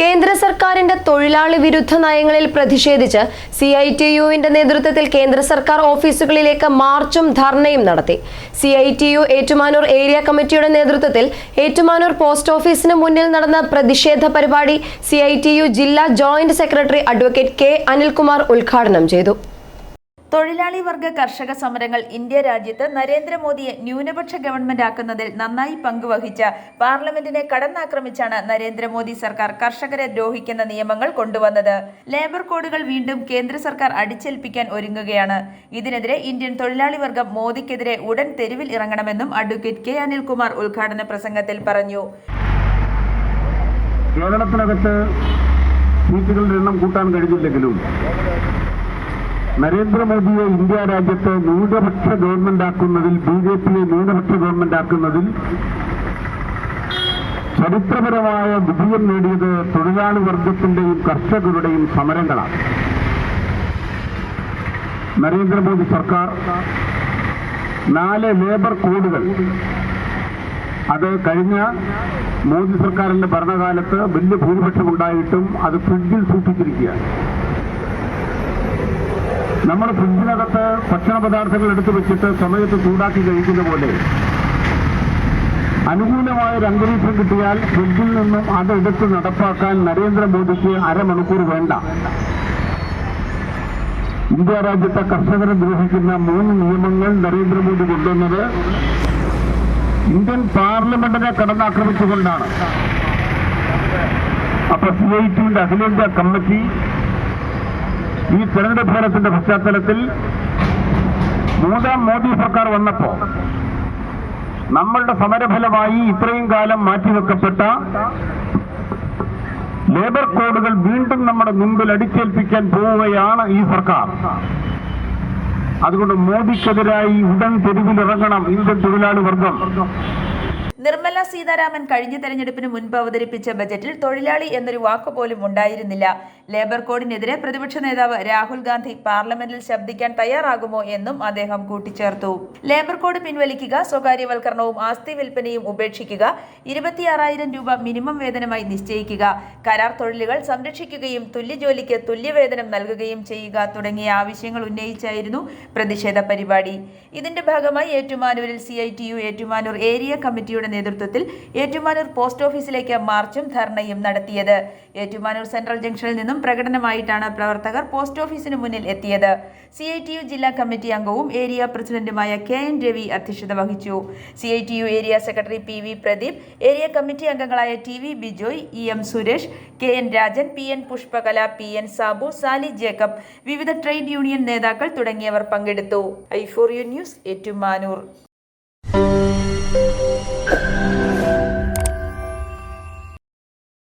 കേന്ദ്ര സർക്കാരിന്റെ തൊഴിലാളി വിരുദ്ധ നയങ്ങളിൽ പ്രതിഷേധിച്ച് സി ഐ ടി യുവിന്റെ നേതൃത്വത്തിൽ കേന്ദ്ര സർക്കാർ ഓഫീസുകളിലേക്ക് മാർച്ചും ധർണയും നടത്തി. C I T U Ettumanoor area കമ്മിറ്റിയുടെ നേതൃത്വത്തിൽ ഏറ്റുമാനൂർ പോസ്റ്റ് ഓഫീസിന് മുന്നിൽ നടന്ന പ്രതിഷേധ പരിപാടി സി ഐ ടി യു ജില്ലാ joint secretary advocate K Anilkumar ഉദ്ഘാടനം ചെയ്തു. തൊഴിലാളി വർഗ കർഷക സമരങ്ങൾ ഇന്ത്യ രാജ്യത്ത് നരേന്ദ്രമോദിയെ ന്യൂനപക്ഷ ഗവൺമെന്റ് ആക്കുന്നതിൽ നന്നായി പങ്കുവഹിച്ച പാർലമെന്റിനെ കടന്നാക്രമിച്ചാണ് നരേന്ദ്രമോദി സർക്കാർ കർഷകരെ ദ്രോഹിക്കുന്ന നിയമങ്ങൾ കൊണ്ടുവന്നത്. ലേബർ കോഡുകൾ വീണ്ടും കേന്ദ്ര സർക്കാർ അടിച്ചേൽപ്പിക്കാൻ ഒരുങ്ങുകയാണ്. ഇതിനെതിരെ ഇന്ത്യൻ തൊഴിലാളി വർഗം മോദിക്കെതിരെ ഉടൻ തെരുവിൽ ഇറങ്ങണമെന്നും അഡ്വക്കേറ്റ് കെ അനിൽകുമാർ ഉദ്ഘാടന പ്രസംഗത്തിൽ പറഞ്ഞു. കേരളത്തിനകത്ത് സീറ്റുകളുടെ എണ്ണം കൂട്ടാൻ കഴിഞ്ഞില്ലെങ്കിലും നരേന്ദ്രമോദിയെ ഇന്ത്യ രാജ്യത്ത് ന്യൂനപക്ഷ ഗവൺമെന്റ് ആക്കുന്നതിൽ ബി ജെ പിയെ ന്യൂനപക്ഷ ഗവൺമെന്റ് ആക്കുന്നതിൽ ചരിത്രപരമായ വിജയം നേടിയത് തൊഴിലാളി വർഗത്തിന്റെയും കർഷകരുടെയും സമരങ്ങളാണ്. നരേന്ദ്രമോദി സർക്കാർ നാല് ലേബർ കോഡുകൾ. അത് കഴിഞ്ഞ മോദി സർക്കാരിന്റെ ഭരണകാലത്ത് വലിയ ഭൂരിപക്ഷം ഉണ്ടായിട്ടും അത് ഫ്രിഡ്ജിൽ സൂക്ഷിച്ചിരിക്കുകയാണ്. നമ്മൾ ഫ്രിഡ്ജിനകത്ത് ഭക്ഷണ പദാർത്ഥങ്ങൾ എടുത്തു വെച്ചിട്ട് സമയത്ത് ചൂടാക്കി കഴിക്കുന്ന പോലെ. അനുകൂലമായ ഒരു അന്തരീക്ഷം കിട്ടിയാൽ ഫ്രിഡ്ജിൽ നിന്നും അതെടുത്ത് നടപ്പാക്കാൻ നരേന്ദ്രമോദിക്ക് അരമണിക്കൂർ വേണ്ട. ഇന്ത്യ രാജ്യത്തെ കർഷകരെ ദ്രോഹിക്കുന്ന മൂന്ന് നിയമങ്ങൾ നരേന്ദ്രമോദി കൊണ്ടുവന്നത് ഇന്ത്യൻ പാർലമെന്റിനെ കടന്നാക്രമിച്ചുകൊണ്ടാണ്. അപ്പൊ സി ഐ ടിയുടെ അഖിലേന്ത്യാ കമ്മിറ്റി ഈ തെരഞ്ഞെടുപ്പ് ഫലത്തിന്റെ പശ്ചാത്തലത്തിൽ മൂന്നാം മോദി സർക്കാർ വന്നപ്പോ നമ്മളുടെ സമരഫലമായി ഇത്രയും കാലം മാറ്റിവെക്കപ്പെട്ട ലേബർ കോഡുകൾ വീണ്ടും നമ്മുടെ മുമ്പിൽ അടിച്ചേൽപ്പിക്കാൻ പോവുകയാണ് ഈ സർക്കാർ. അതുകൊണ്ട് മോദിക്കെതിരായി ഉടൻ തെരുവിലിറങ്ങണം ഇന്ത്യൻ തൊഴിലാളി വർഗം. നിർമ്മല സീതാരാമൻ കഴിഞ്ഞ തെരഞ്ഞെടുപ്പിന് മുൻപ് അവതരിപ്പിച്ച ബജറ്റിൽ തൊഴിലാളി എന്നൊരു വാക്ക് പോലും ഉണ്ടായിരുന്നില്ല. ലേബർ കോഡിനെതിരെ പ്രതിപക്ഷ നേതാവ് രാഹുൽ ഗാന്ധി പാർലമെന്റിൽ ശബ്ദിക്കാൻ തയ്യാറാകുമോ എന്നും അദ്ദേഹം കൂട്ടിച്ചേർത്തു. ലേബർ കോഡ് പിൻവലിക്കുക സ്വകാര്യവൽക്കരണവും ആസ്തി വിൽപ്പനയും ഉപേക്ഷിക്കുക ഇരുപത്തിയാറായിരം രൂപ മിനിമം വേതനമായി നിശ്ചയിക്കുക കരാർ തൊഴിലുകൾ സംരക്ഷിക്കുകയും തുല്യജോലിക്ക് തുല്യവേതനം നൽകുകയും ചെയ്യുക തുടങ്ങിയ ആവശ്യങ്ങൾ ഉന്നയിച്ചായിരുന്നു പ്രതിഷേധ പരിപാടി. ഇതിന്റെ ഭാഗമായി ഏറ്റുമാനൂരിൽ C I T U Ettumanoor area കമ്മിറ്റിയുടെ നേതൃത്വത്തിൽ ഏറ്റുമാനൂർ പോസ്റ്റ് ഓഫീസിലേക്ക് മാർച്ചും ധർണയും നടത്തിയത്. ഏറ്റുമാനൂർ സെൻട്രൽ ജംഗ്ഷനിൽ നിന്നും പ്രകടനമായിട്ടാണ് പ്രവർത്തകർ പോസ്റ്റ് ഓഫീസിന് മുന്നിൽ എത്തിയത്. സി ഐ ടി യു ജില്ലാ കമ്മിറ്റി അംഗവും ഏരിയ പ്രസിഡന്റുമായ കെ എൻ രവി അധ്യക്ഷത വഹിച്ചു. C I T U area secretary P V Pradeep area committee അംഗങ്ങളായ T V Bijoy E M Suresh K N Rajan P N Pushpakala P N Sabu Sali Jacob വിവിധ trade union നേതാക്കൾ തുടങ്ങിയവർ പങ്കെടുത്തു. I four U news Ettumanoor.